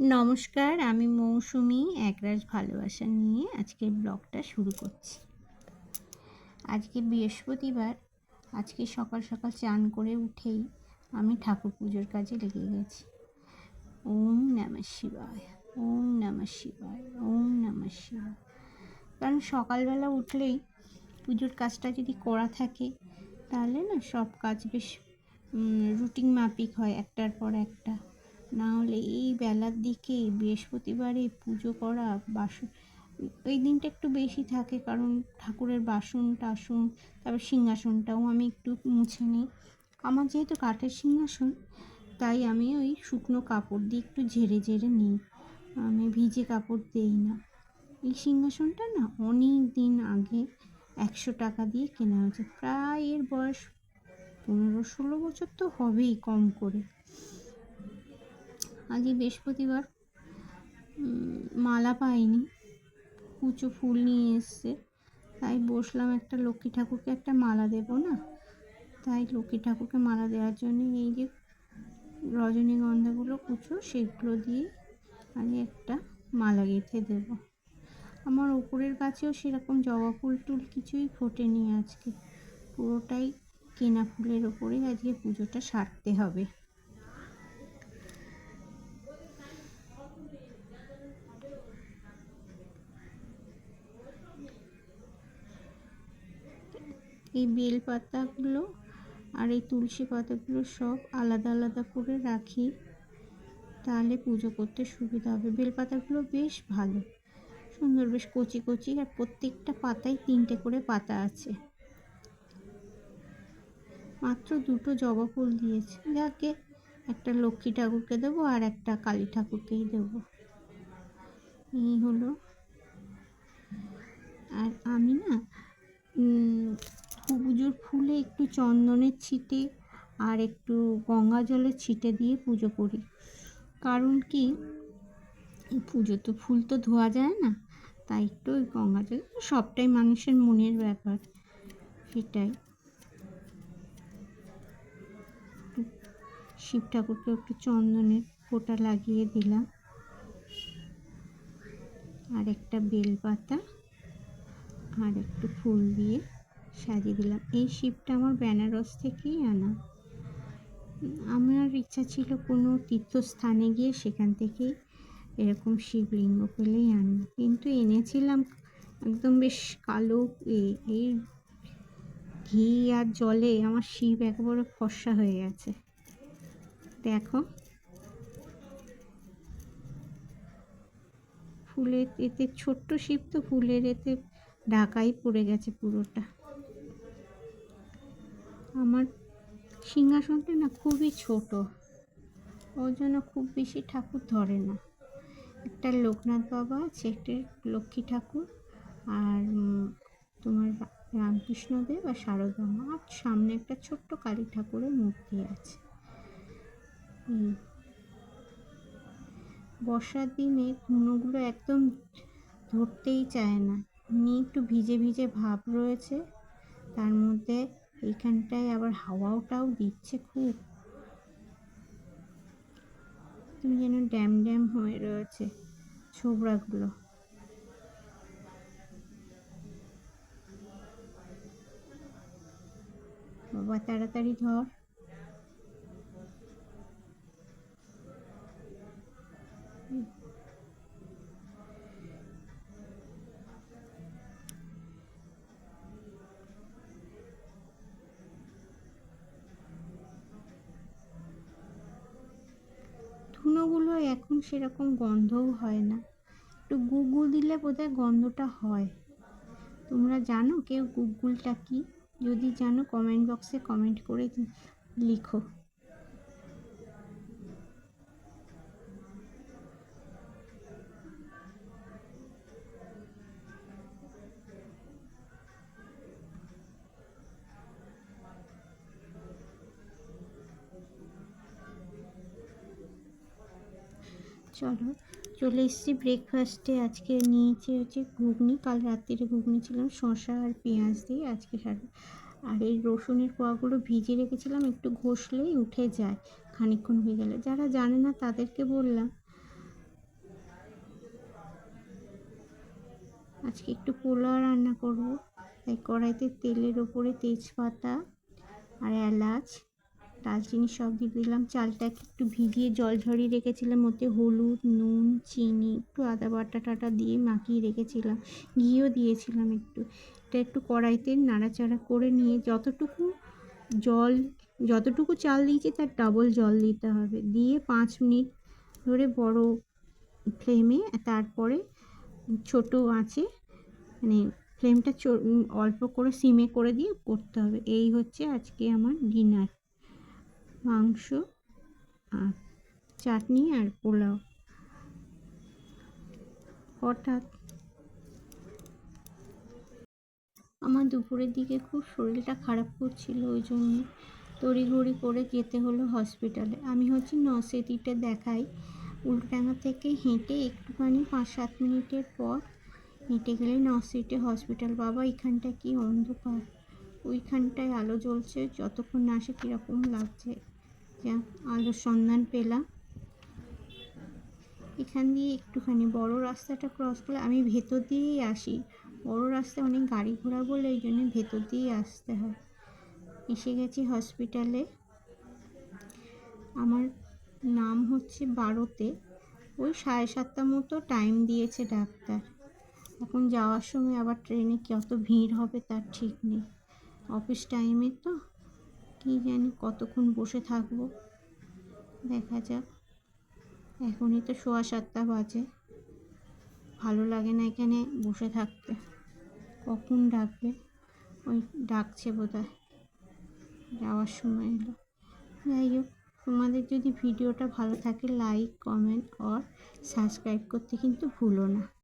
নমস্কার, আমি মৌসুমি, একরাশ ভালোবাসা নিয়ে আজকের ব্লগটা শুরু করছি। আজকে বৃহস্পতিবার, আজকে সকাল সকাল চান করে উঠেই আমি ঠাকুর পুজোর কাজে লেগে গেছি। ওম নমঃ শিবায়, ওম নমঃ শিবায়, ওম নমঃ শিবায়। কারণ সকালবেলা উঠলেই পুজোর কাজটা যদি করা থাকে, তাহলে না সব কাজ বেশ রুটিন মাফিক হয় একটার পর একটা। না হলে এই বেলার দিকে বৃহস্পতিবারে পুজো করা বাসন ওই দিনটা একটু বেশি থাকে কারণ ঠাকুরের বাসন টাসন, তারপর সিংহাসনটাও আমি একটু মুছে নিই। আমার যেহেতু কাঠের সিংহাসন, তাই আমি ওই শুকনো কাপড় দিয়ে একটু ঝেড়ে ঝেড়ে নিই। আমি ভিজে কাপড় দিই না। এই সিংহাসনটা না অনেক দিন আগে একশো টাকা দিয়ে কেনা হয়েছে। প্রায় এর বয়স পনেরো ষোলো বছর তো হবেই কম করে। আজই বৃহস্পতিবার। মালা পাইনি। কুচো ফুল নিয়ে এসছে। তাই বসলাম একটা লক্ষ্মী ঠাকুরকে একটা মালা দেব না? তাই লক্ষ্মী ঠাকুরকে মালা দেওয়ার জন্য এই যে রজনীগন্ধাগুলো কুচো, সেগুলো দিয়ে আমি একটা মালা গেঁথে দেব। আমার ওপরের গাছেও সেরকম জবা ফুল টুল কিছুই ফোটেনি আজকে। পুরোটাই কেনা ফুলের ওপরেই আজকে পুজোটা সারতে হবে। এই বেল পাতাগুলো আর এই তুলসী পাতাগুলো সব আলাদা আলাদা করে রাখি। তাহলে পুজো করতে সুবিধা হবে। বেল পাতাগুলো বেশ ভালো। সুন্দর, বেশ কচি কচি আর প্রত্যেকটা পাতায় তিনটে করে পাতা আছে। মাত্র দুটো জবা ফুল দিয়েছে। যাকে একটা লক্ষ্মী ঠাকুরকে দেবো আর একটা কালী ঠাকুরকেই দেবো। এই হলো চন্দনের ছিটে আর একটু গঙ্গা জলের ছিটে দিয়ে পুজো করি। কারণ কি? পুজো তো ফুল তো ধোয়া যায় না, তাই একটু ওই গঙ্গা জল, সবটাই মানুষের মনের ব্যাপার, সেটাই। শিব ঠাকুরকে একটু চন্দনের ফোঁটা লাগিয়ে দিলাম। আর একটা বেলপাতা আর একটু ফুল দিয়ে সাজিয়ে দিলাম। এই শিবটা আমার বেনারস থেকেই আনা। আমার ইচ্ছা ছিল কোনো তীর্থস্থানে গিয়ে সেখান থেকেই এরকম শিবলিঙ্গ পেলেই আনব। কিন্তু এনেছিলাম একদম বেশ কালো এই ঘি আর জলে আমার শিব একেবারে ফর্সা হয়ে গেছে। দেখো। ফুলের এতে ছোট্ট শিব তো ফুলের এতে ঢাকাই পড়ে গেছে পুরোটা। আমার সিংহাসনটা না খুবই ছোট। ওর জন্য খুব বেশি ঠাকুর ধরে না। একটা লোকনাথ বাবা আছে, একটা লক্ষ্মী ঠাকুর আর তোমার রামকৃষ্ণদেব আর শারদা মা। আর সামনে একটা ছোট্ট কালী ঠাকুরের মূর্তি আছে। বর্ষার দিনে ঘুনোগুলো একদম ধরতেই চায় না। এমনি একটু ভিজে ভিজে ভাব রয়েছে। তার মধ্যে এইখানটায় আবার হাওয়াটাও দিচ্ছে খুব। তুমি যেন ড্যাম ড্যাম হয়ে রয়েছে ছোবড়াগুলো। বাবা, তাড়াতাড়ি ধর। এখন সেরকম গন্ধও হয় না। একটু গুগল দিলে বোধহয় গন্ধটা হয়। তোমরা জানো কেউ গুগলটা কি? যদি জানো কমেন্ট বক্সে কমেন্ট করে লিখো। চলো, চলে এসেছি ব্রেকফাস্টে আজকে নিয়েছি হচ্ছে ঘুগনি। কাল রাত্রিরে ঘুগনি ছিলাম, শসা আর পেঁয়াজ দিয়ে আজকে সারা। আর এই রসুনের কোয়াগুলো ভিজে রেখেছিলাম, একটু ঘষলেই উঠে যায়, খানিকক্ষণ হয়ে গেলে। যারা জানে না, তাদেরকে বললাম। আজকে একটু পোলাও রান্না করব। তাই কড়াইতে তেলের ওপরে তেজপাতা আর এলাচ দারচিনি সব দিয়ে দিলাম। চালটাকে একটু ভিজিয়ে জল ঝরিয়ে রেখেছিলাম। ওতে হলুদ, নুন, চিনি, একটু আদা বাটা টাটা দিয়ে মাখিয়ে রেখেছিলাম। ঘিও দিয়েছিলাম একটু। এটা একটু কড়াইতে নাড়াচাড়া করে নিয়ে যতটুকু জল, যতটুকু চাল দিয়েছি তার ডাবল জল দিতে হবে। দিয়ে পাঁচ মিনিট ধরে বড় ফ্লেমে তারপরে ছোট আঁচে মানে ফ্লেমটা অল্প করে সিমে করে দিয়ে করতে হবে। এই হচ্ছে আজকে আমার ডিনার মাংস, আর চাটনি আর পোলাও। হঠাৎ আমার দুপুরের দিকে খুব শরীরটা খারাপ করছিল, ওই জন্য তড়িঘড়ি করে যেতে হলো হসপিটালে আমি হচ্ছে নসেটিতে দেখাই। উল্টাডাঙ্গা থেকে হেঁটে একটুখানি পাঁচ সাত মিনিটের পর হেঁটে গেলে নসিটে হসপিটাল বাবা, এখানটা কি অন্ধকার? ওইখানটায় আলো জ্বলছে, যতক্ষণ না আসে কীরকম লাগছে। আলোর সন্ধান পেলাম। এখান দিয়ে একটুখানি বড় রাস্তাটা ক্রস করলে আমি ভেতর দিয়েই আসি। বড় রাস্তায় অনেক গাড়ি ঘোড়া বলে এই জন্য ভেতর দিয়েই আসতে হয়। এসে গেছি হসপিটালে আমার নাম হচ্ছে বারোতে। ওই সাড়ে সাতটা মতো টাইম দিয়েছে ডাক্তার। এখন যাওয়ার সময় আবার ট্রেনে কত ভিড় হবে তার ঠিক নেই। অফিস টাইমে তো কী জানি কতক্ষণ বসে থাকব? দেখা যাক। এখনই তো সোয়া সাতটা বাজে। ভালো লাগে না এখানে বসে থাকতে। কখন ডাকবে? ওই ডাকছে বোধ হয় যাওয়ার সময় এলো। যাই হোক, তোমাদের যদি ভিডিওটা ভালো থাকে লাইক কমেন্ট আর সাবস্ক্রাইব করতে কিন্তু ভুলো না।